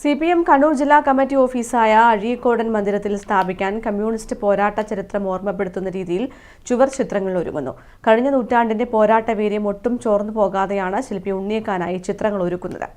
C P M Kannur ജില്ലാ committee ഓഫീസായ Azhikodan മന്ദിരത്തിൽ സ്ഥാപിക്കാൻ കമ്മ്യൂണിസ്റ്റ് പോരാട്ട ചരിത്രം ഓർമ്മപ്പെടുത്തുന്ന രീതിയിൽ ചുവർ ചിത്രങ്ങൾ ഒരുങ്ങുന്നു. കഴിഞ്ഞ നൂറ്റാണ്ടിന്റെ പോരാട്ട വീര്യം ഒട്ടും ചോർന്നു പോകാതെയാണ് ശില്പി ഉണ്ണിയേക്കാനായി ചിത്രങ്ങൾ ഒരുക്കുന്നത്.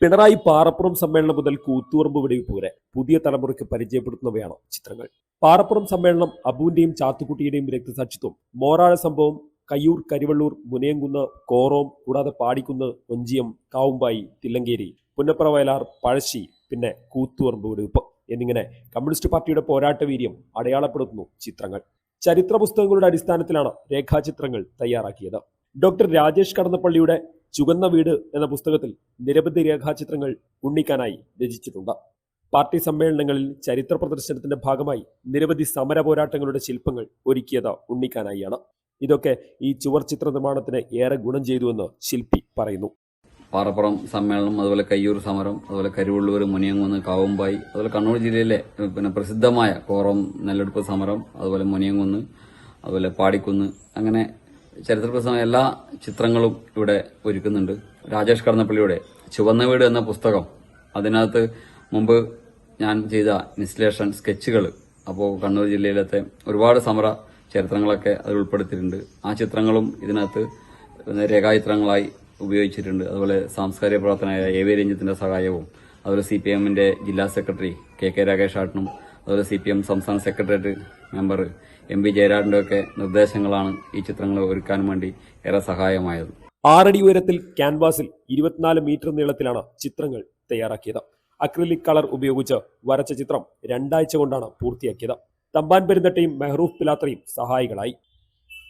പിണറായി പാറപ്പുറം സമ്മേളനം മുതൽ കൂത്തുപറമ്പ് വെടിവെപ്പ് വരെ പുതിയ തലമുറയ്ക്ക് പരിചയപ്പെടുത്തുന്നവയാണ് ചിത്രങ്ങൾ. പാറപ്പുറം സമ്മേളനം അബുവിന്റെയും ചാത്തുക്കുട്ടിയുടെയും രക്തസാക്ഷിത്വം മോറാഴ സംഭവം കയ്യൂർ കരിവള്ളൂർ മുനയംകുന്ന് കോറോം കൂടാതെ പാടിക്കുന്ന് ഒഞ്ചിയം കാവുമ്പായി തില്ലങ്കേരി പുന്നപ്ര വയലാർ പഴശ്ശി പിന്നെ കൂത്തുപറമ്പ് വെടിവെപ്പ് എന്നിങ്ങനെ കമ്മ്യൂണിസ്റ്റ് പാർട്ടിയുടെ പോരാട്ട വീര്യം അടയാളപ്പെടുത്തുന്നു ചിത്രങ്ങൾ. ചരിത്ര പുസ്തകങ്ങളുടെ അടിസ്ഥാനത്തിലാണ് രേഖാചിത്രങ്ങൾ തയ്യാറാക്കിയത്. ഡോക്ടർ രാജേഷ് കടന്നപ്പള്ളിയുടെ ചുവന്ന വീട് എന്ന പുസ്തകത്തിൽ നിരവധി രേഖാചിത്രങ്ങൾ ഉണ്ണിക്കാനായി രചിച്ചിട്ടുണ്ട്. പാർട്ടി സമ്മേളനങ്ങളിൽ ചരിത്ര പ്രദർശനത്തിന്റെ ഭാഗമായി നിരവധി സമര പോരാട്ടങ്ങളുടെ ശില്പങ്ങൾ ഒരുക്കിയത് ഉണ്ണിക്കാനായിയാണ്. ഇതൊക്കെ ഈ ചുവർ ചിത്ര നിർമ്മാണത്തിന് ഏറെ ഗുണം ചെയ്തുവെന്ന് ശില്പി പറയുന്നു. പാറപ്പുറം സമ്മേളനം അതുപോലെ കയ്യൂർ സമരം അതുപോലെ കരുവള്ളൂർ മുനിയങ്കുന്ന് കാവുമ്പായി അതുപോലെ കണ്ണൂർ ജില്ലയിലെ പിന്നെ പ്രസിദ്ധമായ കോറം നെല്ലെടുപ്പ് സമരം അതുപോലെ മുനിയങ്കുന്ന് അതുപോലെ പാടിക്കുന്ന് അങ്ങനെ ചരിത്ര പ്രസിദ്ധമായ എല്ലാ ചിത്രങ്ങളും ഇവിടെ ഒരുക്കുന്നുണ്ട്. രാജേഷ് കടന്നപ്പള്ളിയുടെ ചുവന്ന വീട് എന്ന പുസ്തകം അതിനകത്ത് മുമ്പ് ഞാൻ ചെയ്ത ഇൻസ്റ്റലേഷൻ സ്കെച്ചുകൾ അപ്പോൾ കണ്ണൂർ ജില്ലയിലത്തെ ഒരുപാട് സമര ചരിത്രങ്ങളൊക്കെ അതിൽ ഉൾപ്പെടുത്തിയിട്ടുണ്ട്. ആ ചിത്രങ്ങളും ഇതിനകത്ത് രേഖാചിത്രങ്ങളായി ഉപയോഗിച്ചിട്ടുണ്ട്. അതുപോലെ സാംസ്കാരിക പ്രവർത്തനമായ എ വി രഞ്ജിത്തിന്റെ സഹായവും അതുപോലെ സി പി എമ്മിന്റെ ജില്ലാ സെക്രട്ടറി കെ കെ രാകേഷ് ആട്ടനും അതുപോലെ സി പി എം സംസ്ഥാന സെക്രട്ടേറിയറ്റ് മെമ്പർ എം പി ജയരാജന്റെ ഒക്കെ നിർദ്ദേശങ്ങളാണ് ഈ ചിത്രങ്ങൾ ഒരുക്കാൻ വേണ്ടി ഏറെ സഹായമായത്. ആറടി ഉയരത്തിൽ ക്യാൻവാസിൽ ഇരുപത്തിനാല് മീറ്റർ നീളത്തിലാണ് ചിത്രങ്ങൾ തയ്യാറാക്കിയത്. അക്രിലിക് കളർ ഉപയോഗിച്ച് വരച്ച ചിത്രം രണ്ടാഴ്ച കൊണ്ടാണ് പൂർത്തിയാക്കിയത്. തമ്പാൻ പെരുന്തട്ടയും മെഹ്റൂഫ് പിലാത്രയും സഹായികളായി.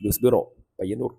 News bureau Payyanur.